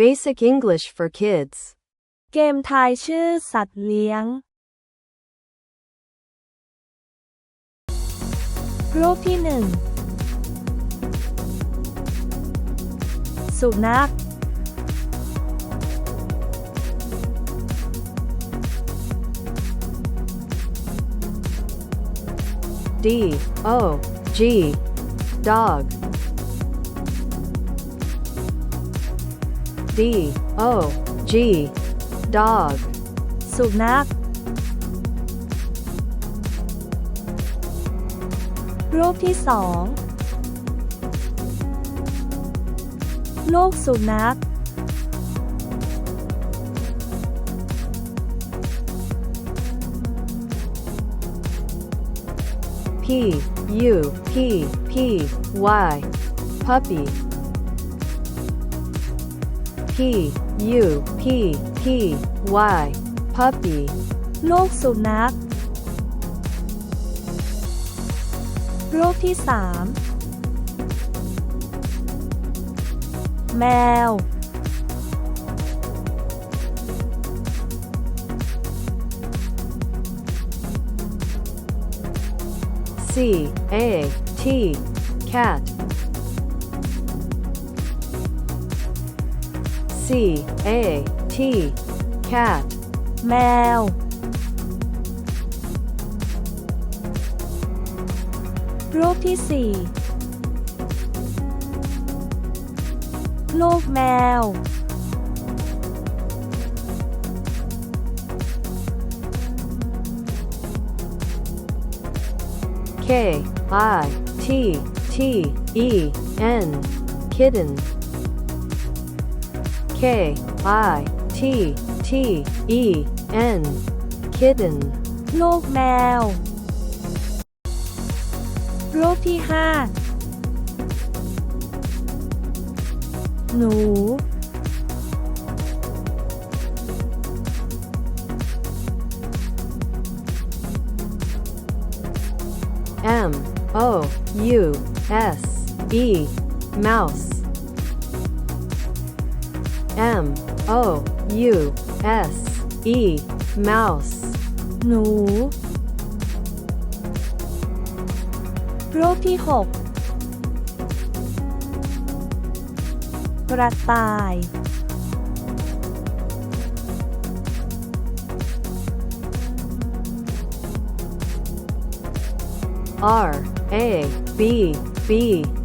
Basic English for Kids. เกมทายชื่อสัตว์เลี้ยง รูปที่หนึ่ง สุนัข D O G. Dog. D O G. Dog. สุนัขรูปที่สองลูกสุนัข P U P P Y. Puppy. P U P P Y. Puppy. ลูกสุนัข รูปที่สามแมว C A T. Cat. C A T. Cat. แมว รูปที่สี่ ลูกแมว K I T T E N kitten K I T T E N kitten ลูกแมว รูปที่ห้าหนู M O U S E mouse M O U S E mouse หนู รูปที่หกกระต่าย R A B B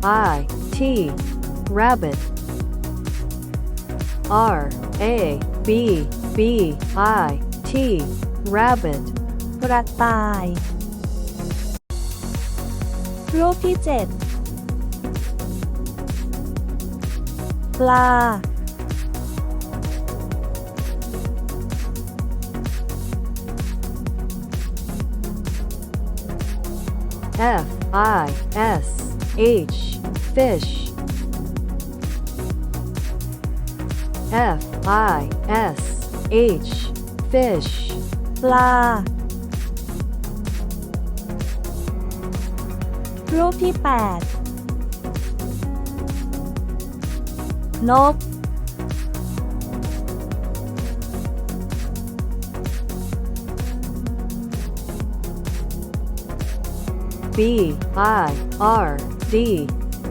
I T rabbit R A B B I T rabbit กระต่าย รูปที่เจ็ดปลา F I S H fish F I S H fish ปลา รูปที่แปดนก B I R D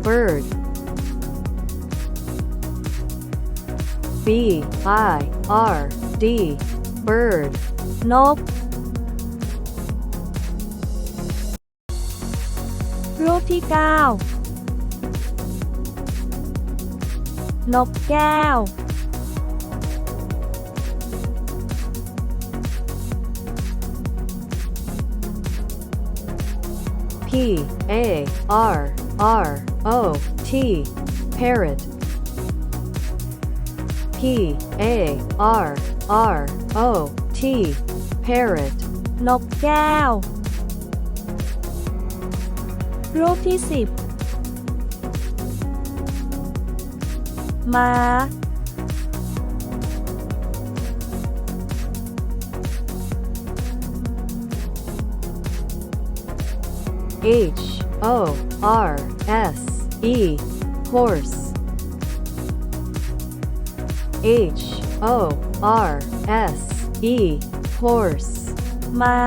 bird B I R D bird. Nope. Rốt P A R R O T parrot P A R R O T parrot นกแก้ว รูปที่สิบม้า H O R S E horse H O R S E horse. ม้า